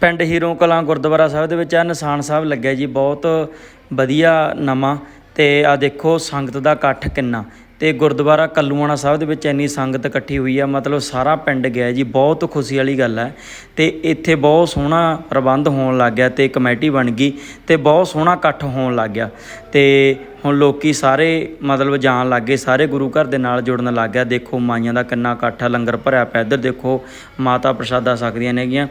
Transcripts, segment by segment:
ਪਿੰਡ ਹੀਰੋਂ ਕਲਾਂ ਗੁਰਦੁਆਰਾ ਸਾਹਿਬ ਦੇ ਵਿੱਚ ਆ, ਨਿਸ਼ਾਨ ਸਾਹਿਬ ਲੱਗਿਆ ਜੀ, ਬਹੁਤ ਵਧੀਆ ਨਵਾਂ ਤੇ ਆ ਦੇਖੋ ਸੰਗਤ ਦਾ ਇਕੱਠ ਕਿੰਨਾ। ਤੇ ਗੁਰਦੁਆਰਾ ਕੱਲੂਆਣਾ ਸਾਹਿਬ ਦੇ ਵਿੱਚ ਇੰਨੀ ਸੰਗਤ ਇਕੱਠੀ ਹੋਈ ਆ, ਮਤਲਬ ਸਾਰਾ ਪਿੰਡ ਗਿਆ ਜੀ, ਬਹੁਤ ਖੁਸ਼ੀ ਵਾਲੀ ਗੱਲ ਹੈ। ਤੇ ਇੱਥੇ ਬਹੁਤ ਸੋਹਣਾ ਪ੍ਰਬੰਧ ਹੋਣ ਲੱਗ ਗਿਆ ਤੇ ਕਮੇਟੀ ਬਣ ਗਈ ਤੇ ਬਹੁਤ ਸੋਹਣਾ ਇਕੱਠ ਹੋਣ ਲੱਗ ਗਿਆ। ਤੇ ਹੁਣ ਲੋਕੀ ਸਾਰੇ ਮਤਲਬ ਜਾਣ ਲੱਗ ਗਏ, ਸਾਰੇ ਗੁਰੂ ਘਰ ਦੇ ਨਾਲ ਜੁੜਨ ਲੱਗ ਗਿਆ। ਦੇਖੋ ਮਾਈਆਂ ਦਾ ਕਿੰਨਾ ਇਕੱਠ ਆ, ਲੰਗਰ ਭਰਿਆ ਪਿਆ, ਇੱਧਰ ਦੇਖੋ ਮਾਤਾ ਪ੍ਰਸ਼ਾਦਾ ਸਕਦੀਆਂ ਨੇਗੀਆਂ।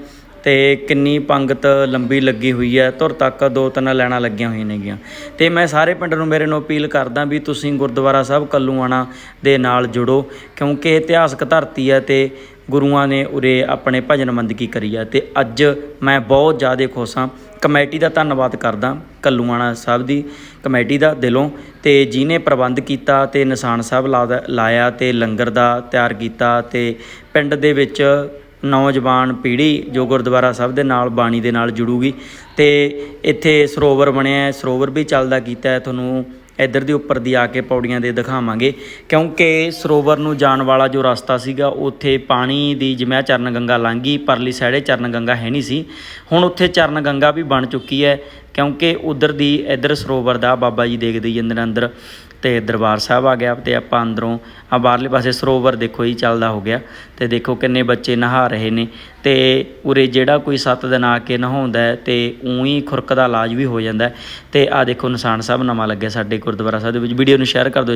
ਤੇ ਕਿੰਨੀ ਪੰਗਤ ਲੰਬੀ ਲੱਗੀ ਹੋਈ ਹੈ, ਧੁਰ ਤੱਕ ਦੋ ਤਿੰਨ ਲੈਣਾ ਲੱਗੀਆਂ ਹੋਈਆਂ ਨੇਗੀਆਂ। ਤੇ ਮੈਂ ਸਾਰੇ ਪਿੰਡ ਨੂੰ ਮੇਰੇ ਨੂੰ ਅਪੀਲ ਕਰਦਾ ਵੀ ਤੁਸੀਂ ਗੁਰਦੁਆਰਾ ਸਾਹਿਬ ਕੱਲੂਆਣਾ ਦੇ ਨਾਲ ਜੁੜੋ, ਕਿਉਂਕਿ ਇਤਿਹਾਸਕ ਧਰਤੀ ਹੈ ਤੇ ਗੁਰੂਆਂ ਨੇ ਉਰੇ ਆਪਣੇ ਭਜਨ ਬੰਦਗੀ ਕਰੀ ਹੈ। ਤੇ ਅੱਜ ਮੈਂ ਬਹੁਤ ਜ਼ਿਆਦਾ ਖੁਸ਼ ਹਾਂ। ਕਮੇਟੀ ਦਾ ਧੰਨਵਾਦ ਕਰਦਾ ਕੱਲੂਆਣਾ ਸਾਹਿਬ ਦੀ, ਕਮੇਟੀ ਦਾ ਦਿਲੋਂ। ਤੇ ਜਿਹਨੇ ਪ੍ਰਬੰਧ ਕੀਤਾ ਤੇ ਨਿਸ਼ਾਨ ਸਾਹਿਬ ਲਾ- ਲਾਇਆ ਤੇ ਲੰਗਰ ਦਾ ਤਿਆਰ ਕੀਤਾ ਤੇ ਪਿੰਡ ਦੇ ਵਿੱਚ ਨੌਜਵਾਨ ਪੀੜ੍ਹੀ ਜੋ ਗੁਰਦੁਆਰਾ ਸਾਹਿਬ ਦੇ ਨਾਲ, ਬਾਣੀ ਦੇ ਨਾਲ ਜੁੜੂਗੀ। ਤੇ ਇੱਥੇ ਸਰੋਵਰ ਬਣਿਆ ਹੈ, ਸਰੋਵਰ ਵੀ ਚੱਲਦਾ ਕੀਤਾ ਹੈ। ਤੁਹਾਨੂੰ ਇੱਧਰ ਦੀ ਉੱਪਰ ਦੀ ਆ ਕੇ ਪੌੜੀਆਂ ਦੇ ਦਿਖਾਵਾਂਗੇ। ਕਿਉਂਕਿ ਸਰੋਵਰ ਨੂੰ ਜਾਣ ਵਾਲਾ ਜੋ ਰਸਤਾ ਸੀਗਾ, ਉੱਥੇ ਪਾਣੀ ਦੀ, ਜਿਵੇਂ ਆਹ ਚਰਨ ਗੰਗਾ ਲੰਘੀ, ਪਰਲੀ ਸਾਈਡੇ ਚਰਨ ਗੰਗਾ ਹੈ ਨਹੀਂ ਸੀ। ਹੁਣ ਉੱਥੇ ਚਰਨ ਗੰਗਾ ਵੀ ਬਣ ਚੁੱਕੀ ਹੈ, ਕਿਉਂਕਿ ਉਧਰ ਦੀ, ਇੱਧਰ ਸਰੋਵਰ ਦਾ ਬਾਬਾ ਜੀ ਦੇਖਦੇ ਜਾਂਦੇ ਨੇ ਅੰਦਰ। ਤੇ ਦਰਬਾਰ ਸਾਹਿਬ ਆ ਗਿਆ ਤੇ ਆਪਾਂ ਅੰਦਰੋਂ ਆ ਬਾਹਰਲੇ ਪਾਸੇ ਸਰੋਵਰ ਦੇਖੋ ਜੀ, ਚੱਲਦਾ ਹੋ ਗਿਆ ਤੇ ਦੇਖੋ ਕਿੰਨੇ ਬੱਚੇ ਨਹਾ ਰਹੇ ਨੇ ਤੇ ਉਰੇ ਜਿਹੜਾ ਕੋਈ 7 ਦਿਨ ਆ ਕੇ ਨਹਾਉਂਦਾ ਹੈ ਤੇ ਉਹੀ ਖੁਰਕ ਦਾ ਇਲਾਜ ਵੀ ਹੋ ਜਾਂਦਾ ਹੈ। ਤੇ ਆ ਦੇਖੋ ਨਿਸ਼ਾਨ ਸਾਹਿਬ ਨਵਾਂ ਲੱਗਿਆ ਸਾਡੇ ਗੁਰਦੁਆਰਾ ਸਾਹਿਬ ਦੇ ਵਿੱਚ। ਵੀਡੀਓ ਨੂੰ ਸ਼ੇਅਰ ਕਰ ਦਿਓ।